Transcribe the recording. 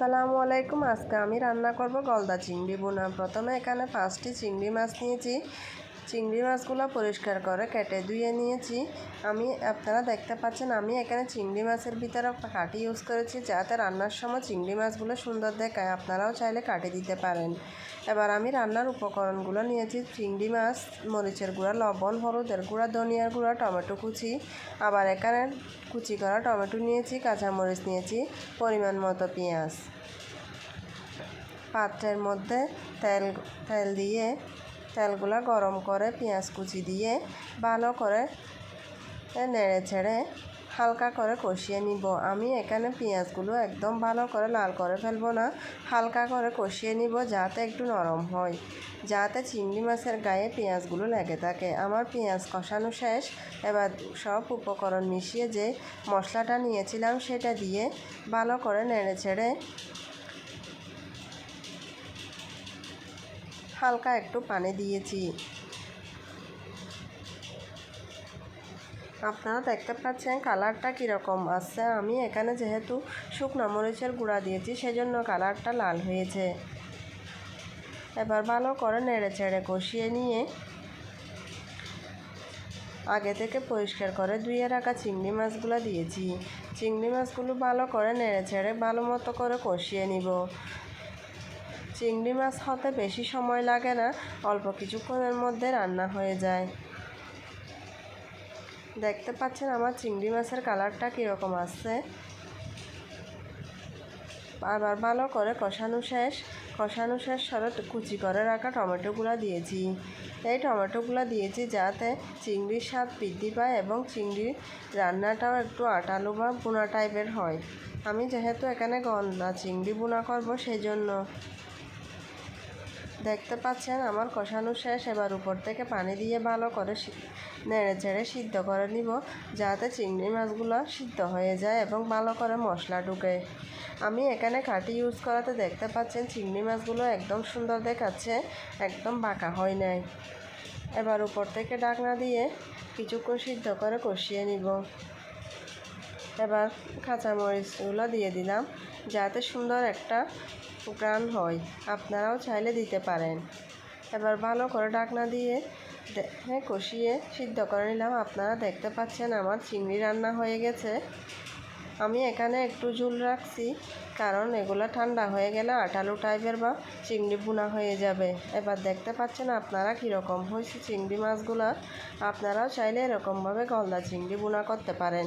আসসালামু আলাইকুম। আজকে আমি রান্না করব গলদা চিংড়ি বোনা। প্রথমে এখানে পাঁচটি চিংড়ি মাছ নিয়েছি। চিংড়ি মাছগুলো পরিষ্কার করে কেটে ধুয়ে নিয়েছি। আমি, আপনারা দেখতে পাচ্ছেন, আমি এখানে চিংড়ি মাছের ভিতরে কাঠি ইউজ করেছি, যাতে রান্নার সময় চিংড়ি মাছগুলো সুন্দর দেখায়। আপনারাও চাইলে কাটি দিতে পারেন। এবার আমি রান্নার উপকরণগুলো নিয়েছি, চিংড়ি মাছ, মরিচের গুঁড়া, লবণ, হলুদের গুঁড়া, ধনিয়ার গুঁড়া, টমেটো কুচি। আবার এখানে কুচি করা টমেটো নিয়েছি, কাঁচামরিচ নিয়েছি, পরিমাণ মতো পেঁয়াজ। পাত্রের মধ্যে তেল তেল দিয়ে তেলগুলো গরম করে পেঁয়াজ কুচি দিয়ে ভালো করে নেড়ে ছেড়ে হালকা করে কষিয়ে নিব। আমি এখানে পেঁয়াজগুলো একদম ভালো করে লাল করে ফেলব না, হালকা করে কষিয়ে নিব যাতে একটু নরম হয়। যাতে চিংড়ি মাছের গায়ে পেঁয়াজগুলো লেগে থাকে। আমার পেঁয়াজ কষানো শেষ। এবার সব উপকরণ মিশিয়ে যে মশলাটা নিয়েছিলাম সেটা দিয়ে ভালো করে নেড়ে ছেড়ে হালকা একটু পানি দিয়েছি। আপনারা দেখতে পাচ্ছেন কালারটা কীরকম? আসছে আমি এখানে যেহেতু শুকনো মরিচের গুঁড়া দিয়েছি, সেজন্য কালারটা লাল হয়েছে। এবার ভালো করে নেড়ে ছেড়ে কষিয়ে নিয়ে আগে থেকে পরিষ্কার করে ধুয়ে রাখা চিংড়ি মাছগুলো দিয়েছি। চিংড়ি মাছগুলো ভালো করে নেড়ে ছেড়ে ভালো মতো করে কষিয়ে নিব। চিংড়ি মাছ হতে বেশি সময় লাগে না, অল্প কিছুক্ষণের মধ্যে রান্না হয়ে যায়। দেখতে পাচ্ছেন আমার চিংড়ি মাছের কালারটা কীরকম আসছে। আবার ভালো করে কষানো শেষ। কষানো শেষ সরে কুচি করে রাখা টমেটোগুলো দিয়েছি। এই টমেটোগুলো দিয়েছি যাতে চিংড়ির স্বাদ বৃদ্ধি পায় এবং চিংড়ির রান্নাটাও একটু আটালো বা বোনা টাইপের হয়। আমি যেহেতু এখানে গন্ধা, চিংড়ি বোনা করব সেই জন্য দেখতে পাচ্ছেন, আমার কষানো শেষ। এবার উপর থেকে পানি দিয়ে ভালো করে নেড়ে চেড়ে সিদ্ধ করে নিব, যাতে চিংড়ি মাছগুলো সিদ্ধ হয়ে যায় এবং ভালো করে মশলা ঢুকে। আমি এখানে কাঠি ইউজ করাতে দেখতে পাচ্ছেন, চিংড়ি মাছগুলো একদম সুন্দর দেখাচ্ছে, একদম বাঁকা হয় নাই। এবার উপর থেকে ডাকনা দিয়ে কিছুক্ষণ সিদ্ধ করে কষিয়ে নিব। এবার কাঁচামরিচগুলো দিয়ে দিলাম, যাতে সুন্দর একটা গ্রান হয়। আপনারাও চাইলে দিতে পারেন। এবার ভালো করে ডাকনা দিয়ে হ্যাঁ কষিয়ে সিদ্ধ করে নিলাম। আপনারা দেখতে পাচ্ছেন আমার চিংড়ি রান্না হয়ে গেছে। আমি এখানে একটু ঝুল রাখছি, কারণ এগুলো ঠান্ডা হয়ে গেলে আটালু টাইপের বা চিংড়ি বোনা হয়ে যাবে। এবার দেখতে পাচ্ছেন আপনারা কীরকম হয়েছে চিংড়ি মাছগুলো। আপনারাও চাইলে এরকমভাবে গলদা চিংড়ি বোনা করতে পারেন।